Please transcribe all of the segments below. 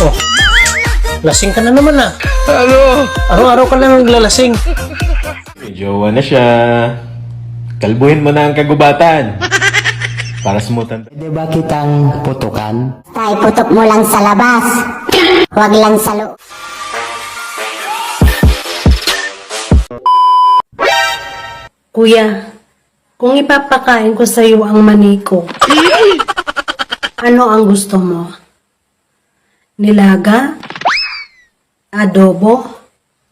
Oh, lasing ka na naman ah. Ano? Araw-araw ka lang naglalasing. May jowa na siya. Kalbuhin mo na ang kagubatan. Para sumutan. Pwede ba kitang putukan? Tay, putok mo lang sa labas. Huwag lang sa loob. Kuya, kung ipapakain ko sa iyo ang maniko, ano ang gusto mo? Nilaga? Adobo?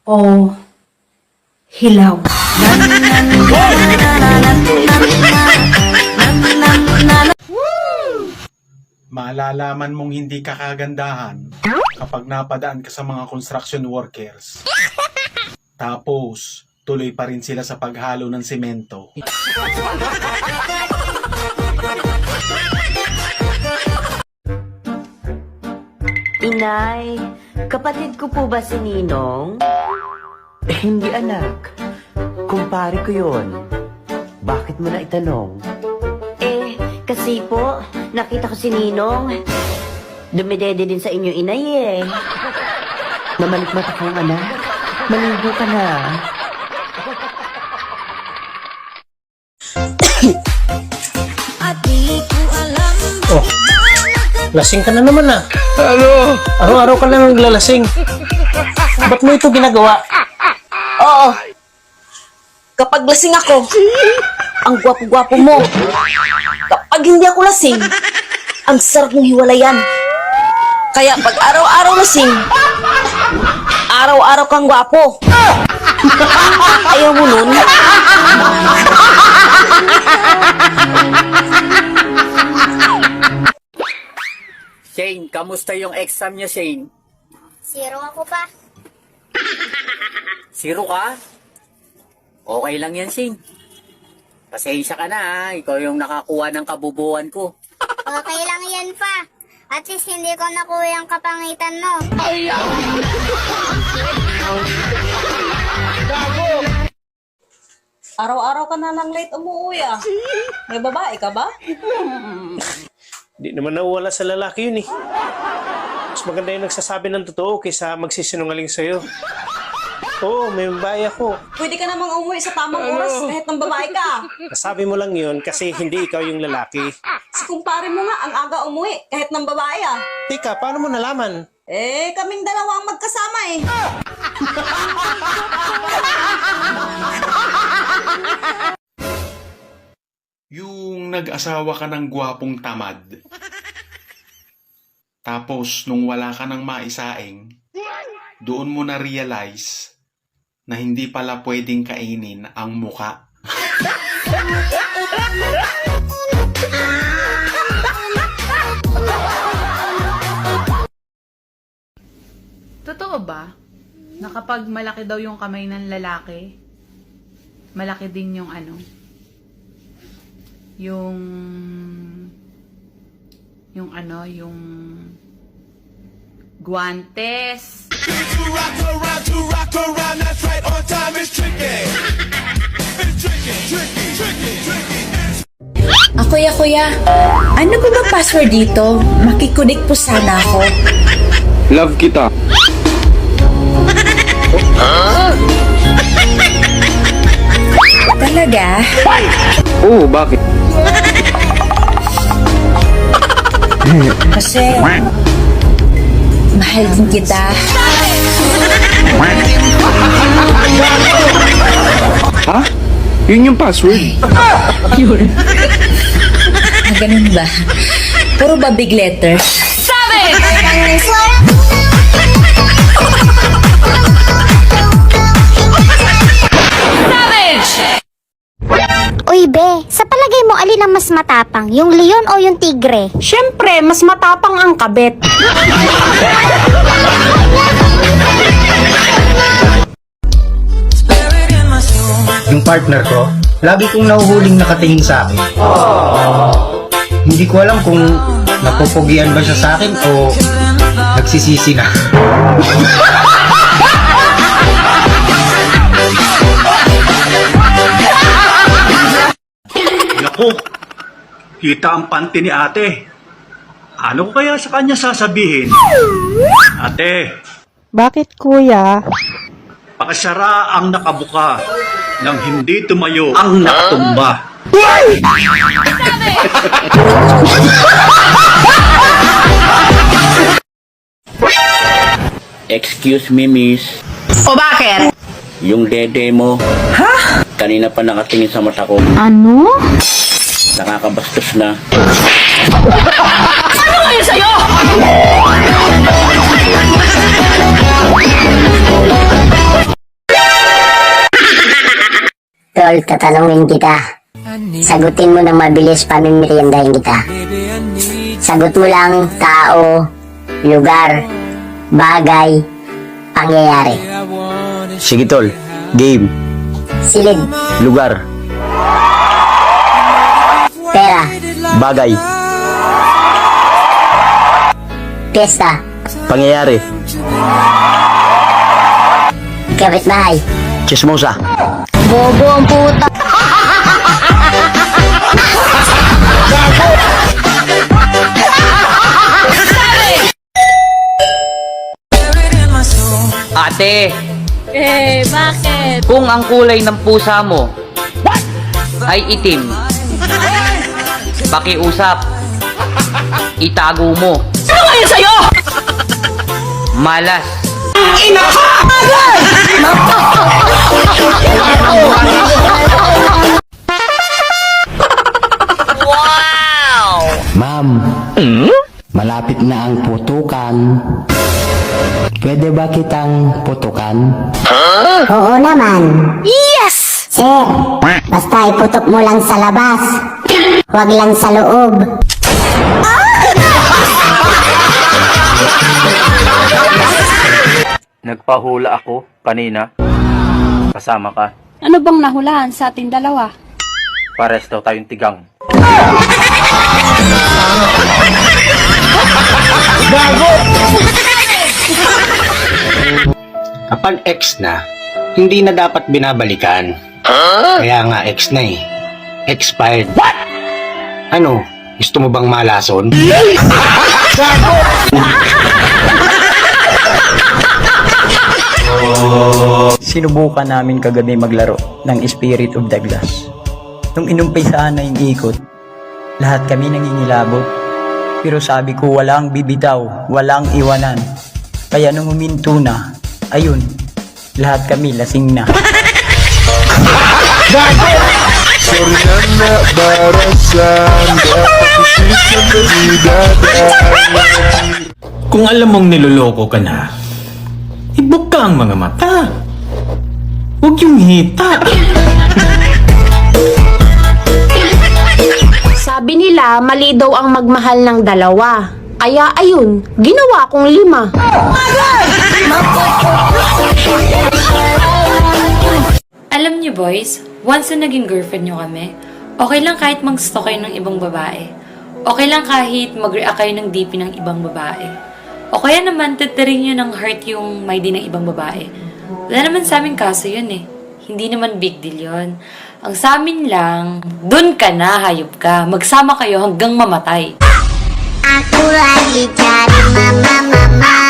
O hilaw? Maalalaman mong hindi ka kagandahan kapag napadaan ka sa mga construction workers. Tapos, tuloy pa rin sila sa paghalo ng semento. Inay, kapatid ko po ba si Ninong? Eh, hindi anak. Kumpare ko yon. Bakit mo na itanong? Eh, kasi po, nakita ko si Ninong. Dumidede din sa inyo inay eh. Namalik mata kang anak. Maligo ka na. Lasing ka na naman ah. Ano? Araw-araw ka lang naglalasing. Ba't mo ito ginagawa? Oo. Kapag lasing ako, ang gwapo-gwapo mo. Kapag hindi ako lasing, ang sarap mong hiwalayan. Kaya pag araw-araw lasing, araw-araw kang gwapo. Ayaw mo nun? Shane, kamusta yung exam niya, Shane? Zero ako pa. Zero ka? Okay lang yan, Shane. Pasensya ka na, ha? Ikaw yung nakakuha ng kabubuan ko. Okay lang yan pa. At least hindi ko nakuha yung kapangitan mo. Araw-araw ka na lang late umuwi ah. May babae ka ba? Di naman nawala sa lalaki yun eh. Mas maganda yung nagsasabi ng totoo kaysa magsisinungaling sa'yo. Oo, may babae ako. Pwede ka namang umuwi sa tamang oras kahit ng babae ka. Nasabi mo lang yun kasi hindi ikaw yung lalaki. Si kumpare mo nga ang aga umuwi kahit ng babae ah. Tika, paano mo nalaman? Eh, kaming dalawa ang magkasama eh. nag-asawa ka ng gwapong tamad. Tapos, nung wala ka ng maisaing, doon mo na-realize na hindi pala pwedeng kainin ang muka. Totoo ba na kapag malaki daw yung kamay ng lalaki, malaki din yung ano, yung, yung ano, yung guantes. Ah, kuya, kuya. Ano ba ba password dito? Makikunik po sana ako. Love kita. Talaga? Oo, bakit? Kasi... Mahal din kita. Ha? Yun yung password. Ah, ganun ba? Puro ba big letters? Uy, be, sa palagay mo alin ang mas matapang? Yung leon o yung tigre? Siyempre, mas matapang ang kabet. Yung partner ko, lagi kong nahuhuling nakatingin sa akin. Hindi ko alam kung napupugian ba siya sa akin o nagsisisi na. Naku, kita ang panty ni ate. Ano ko kaya sa kanya sasabihin? Ate, Bakit kuya? pakasara ang nakabuka nang hindi tumayo ang nakatumba. Excuse me, miss. O bakit? Yung dede mo. Ha? Kanina pa nakatingin sa mata ko. Ano? Nakakabastos na. Tol, tatanungin kita. Sagutin mo ng mabilis pamimiriendahin kita. Sagot mo lang tao, lugar, bagay, pangyayari. Sige tol, game, Silid, lugar, pera, bagay, piyesta, pangyayari, kapitbahay. chismosa. Bobo ang puta. Ate, Eh, bakit? kung ang kulay ng pusa mo ay itim, pakiusap, itago mo. Ano ngayon sa'yo? Malas. Ma'am, malapit na ang putukan. Pwede ba kitang putukan? Oo naman. Yes! Sir, basta iputok mo lang sa labas. Huwag lang sa loob. Nagpahula ako kanina. Kasama ka. Ano bang nahulaan sa ating dalawa? Pares daw tayong tigang. Kapag ex na, hindi na dapat binabalikan. Kaya nga ex na eh. Expired. What? Ano? Gusto mo bang malason? Sinubukan namin kagabi maglaro ng Spirit of the Glass. Nung inumpisahan na yung ikot, lahat kami nangingilabot. Pero sabi ko walang bibitaw, walang iwanan. Kaya nung huminto na, ayun, lahat kami lasing na. Kung alam mong niloloko ka na, ibok ka ang mga mata. Huwag yung hita. Sabi nila, mali daw ang magmahal ng dalawa. Kaya ayun, ginawa kong lima. Alam niyo boys, once na naging girlfriend niyo kami, okay lang kahit mag-stalk kayo ng ibang babae. Okay lang kahit mag-react kayo ng DP ng ibang babae. O kaya naman, tatarin niyo ng heart yung may di ng ibang babae. Wala naman sa amin kaso yun eh. Hindi naman big deal yun. Ang sa amin lang, dun ka na, hayop ka. Magsama kayo hanggang mamatay. Aku lagi cari mama mama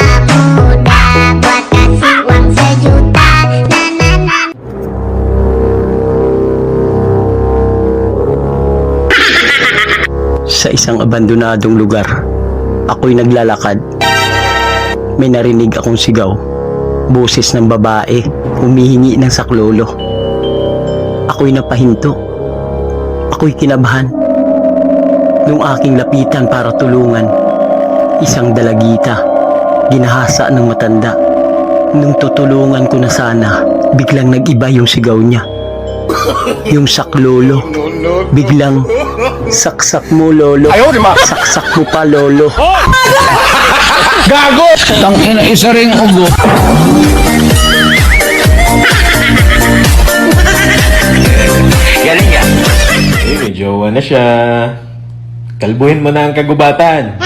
Sa isang abandonadong lugar, ako'y naglalakad. May narinig akong sigaw. Boses ng babae, humihingi ng saklolo. Ako'y napahinto. Ako'y kinabahan. Nung aking lapitan para tulungan, isang dalagita, ginahasa ng matanda. Nung tutulungan ko na sana, biglang nag-iba yung sigaw niya. Yung saklolo, biglang saksak mo lolo. Saksak mo pa lolo. Gago! Tangina isa ring ugo. Galing yan. Eh, may jowa na siya. Kalbuhin mo na ang kagubatan.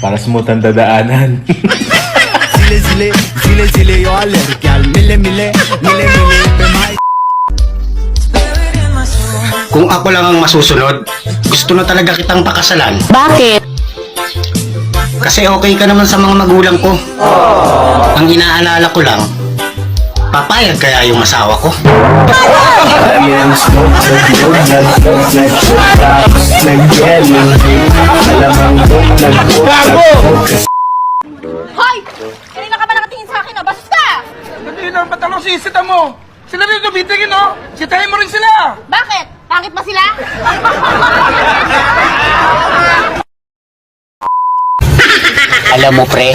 Para smooth ang dadaanan. Kung ako lang ang masusunod, gusto na talaga kitang pakasalan. Bakit? Kasi okay ka naman sa mga magulang ko. Ang inaalala ko lang, papayag kaya yung asawa ko. Hoy! Kanina ka ba nakatingin sa akin, ah? Bastos ka! Hindi na, ba't ano sisita mo? Sila rin tumitingin, no? Sitahin mo rin sila! Bakit? Pangit ba sila? Alam mo, pre,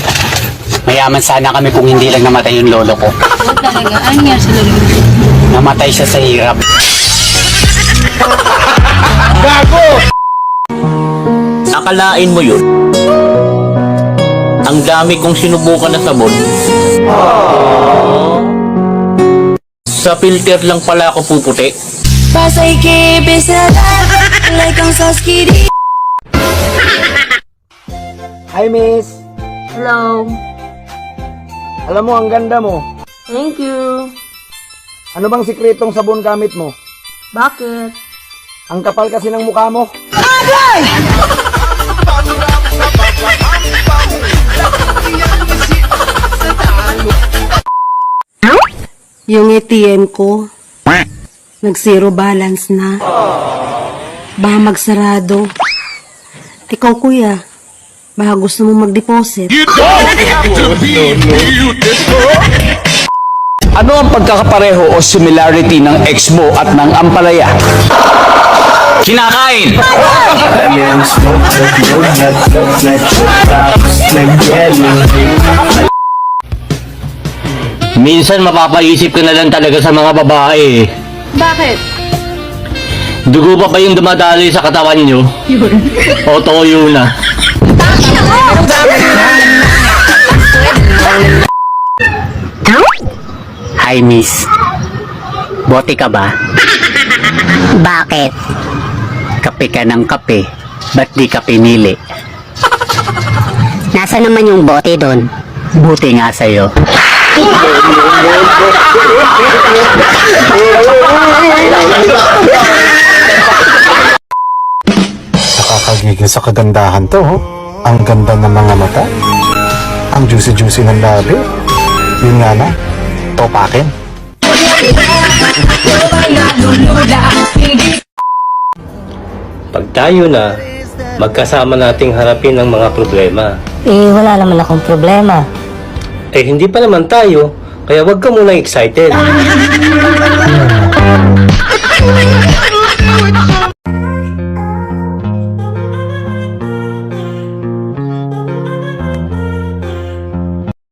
mayaman sana kami kung hindi lang namatay yung lolo ko. Talaga, ano nga sa lolo mo? Namatay siya sa hirap. Akalain mo yun? Ang dami kong sinubukan na sabon. Sa filter lang pala ako puputi. Pasay que besará like ang saskiri Hi, miss! Hello. Alam mo, ang ganda mo. Thank you. Ano bang sikretong sabon gamit mo? Bakit? Ang kapal kasi ng mukha mo. Yung ATM ko, nag-zero balance na. Baka magsarado. Ikaw kuya, baka gusto mo mag-deposit. Ano ang pagkakapareho o similarity ng ex mo at ng ampalaya? Kinakain! Minsan mapapaisip ka na lang talaga sa mga babae. Bakit? Dugo pa ba yung dumadaloy sa katawan nyo? Yun. O toyo na? Hi, miss. Bote ka ba? Bakit? Kape ka ng kape. Ba't di ka pinili? Nasa naman yung bote doon? Buti nga sa'yo. Nakakagigil sa kagandahan to, oh. Ang ganda ng mga mata. Ang juicy-juicy ng labi. Yun nga na, topakin. Pag tayo na, magkasama nating harapin ang mga problema. Eh, wala naman akong problema. Eh, hindi pa naman tayo, kaya wag ka muna excited.